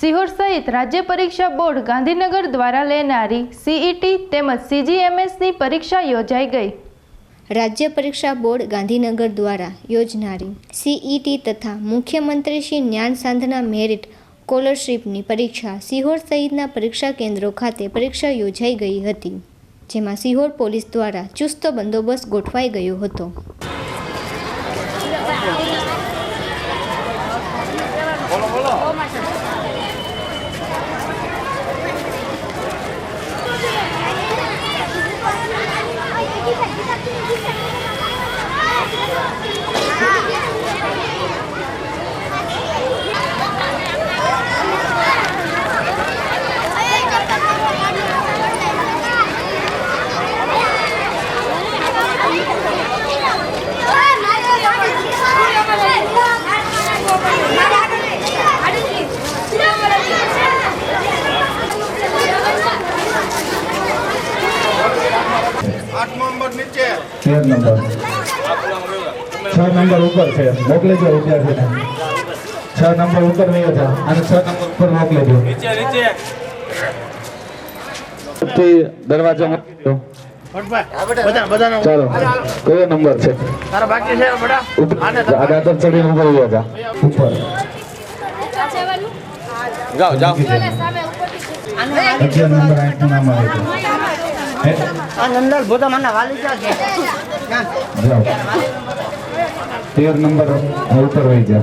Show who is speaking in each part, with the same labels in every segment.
Speaker 1: સિહોર સહિત રાજ્ય પરીક્ષા બોર્ડ ગાંધીનગર દ્વારા લેનારી સીઈટી તેમજ સીજીએમએસની પરીક્ષા યોજાઈ ગઈ.
Speaker 2: રાજ્ય પરીક્ષા બોર્ડ ગાંધીનગર દ્વારા યોજનારી સીઈટી તથા મુખ્યમંત્રી શ્રી જ્ઞાન સાંધના મેરિટ સ્કોલરશીપની પરીક્ષા સિહોર સહિતના પરીક્ષા કેન્દ્રો ખાતે પરીક્ષા યોજાઈ ગઈ હતી જેમાં સિહોર પોલીસ દ્વારા ચુસ્ત બંદોબસ્ત ગોઠવાઈ ગયો હતો.
Speaker 3: આઠમો નંબર નીચે
Speaker 4: તેર નંબર છ નંબર ઉપર છે. મોકલેજો વિદ્યાર્થીને. છ નંબર ઉપર નહીં હતા. અને છ નંબર ઉપર મોકલેજો
Speaker 3: નીચે નીચે.
Speaker 4: દરવાજો મોકલજો
Speaker 3: બધા બધાનો.
Speaker 4: ચાલો. કયો નંબર છે?
Speaker 3: તારા બાકી છે બડા
Speaker 4: ઉપર.
Speaker 3: જાઓ જાઓ
Speaker 4: નંબર આઠનું નામ આવે છે.
Speaker 5: આ નંદલ ભોતા મને વાલી જા છે.
Speaker 4: જાઓ. તેર નંબર ઉપર વહી જા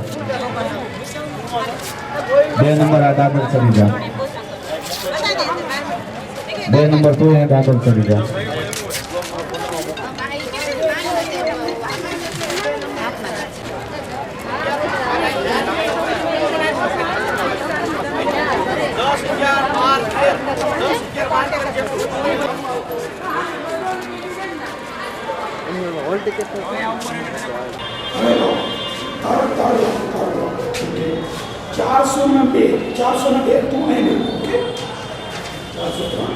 Speaker 4: બે નંબર આ દાદર ચડી જા બે નંબર તું દાદર ચડી જા
Speaker 6: ચારસો ને. બે ચારસો ને બે તું ઓકે? ચારસો ત્રણ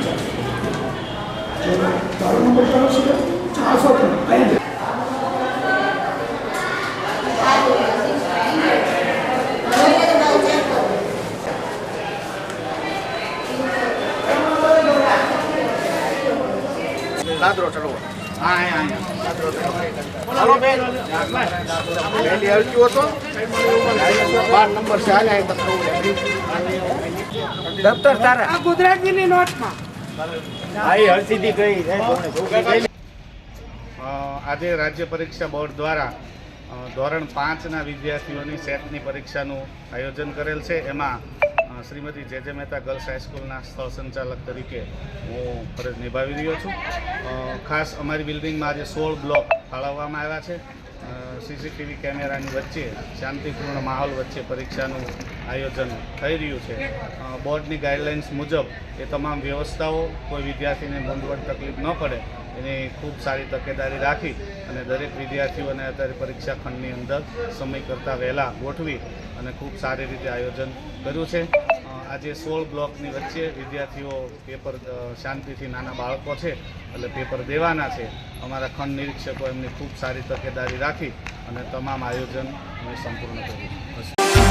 Speaker 6: તારો નંબર છે ચારસો ત્રણ. અહીં
Speaker 3: હા અહીંયા
Speaker 5: દફતર તારા.
Speaker 6: આ ગુજરાતીની નોટમાં.
Speaker 3: આઈ આજે રાજ્ય પરીક્ષા બોર્ડ દ્વારા ધોરણ પાંચના વિદ્યાર્થીઓની સેટની પરીક્ષાનું આયોજન કરેલ છે. એમાં શ્રીમતી જે જે મહેતા ગર્લ્સ હાઈસ્કૂલના સ્થળ સંચાલક તરીકે હું ફરજ નિભાવી રહ્યો છું. ખાસ અમારી બિલ્ડિંગમાં આજે સોળ બ્લોક ફાળવવામાં આવ્યા છે. સીસીટીવી કેમેરાની વચ્ચે, શાંતિપૂર્ણ માહોલ વચ્ચે પરીક્ષાનું આયોજન થઈ રહ્યું છે. બોર્ડની ગાઈડલાઇન્સ મુજબ એ તમામ વ્યવસ્થાઓ, કોઈ વિદ્યાર્થીને મૂંઝવણ તકલીફ ન પડે, એની ખૂબ સારી તકેદારી રાખી અને દરેક વિદ્યાર્થીઓને અત્યારે પરીક્ષા ખંડની અંદર સમય કરતાં વહેલા ગોઠવી અને ખૂબ સારી રીતે આયોજન કર્યું છે. આજે સોળ બ્લોકની વચ્ચે વિદ્યાર્થીઓ પેપર શાંતિથી નાના બાળકો છે એટલે પેપર દેવાના છે. અમારા ખંડ નિરીક્ષકો એમની ખૂબ સારી તકેદારી રાખી અને તમામ આયોજન અમે સંપૂર્ણ કર્યું.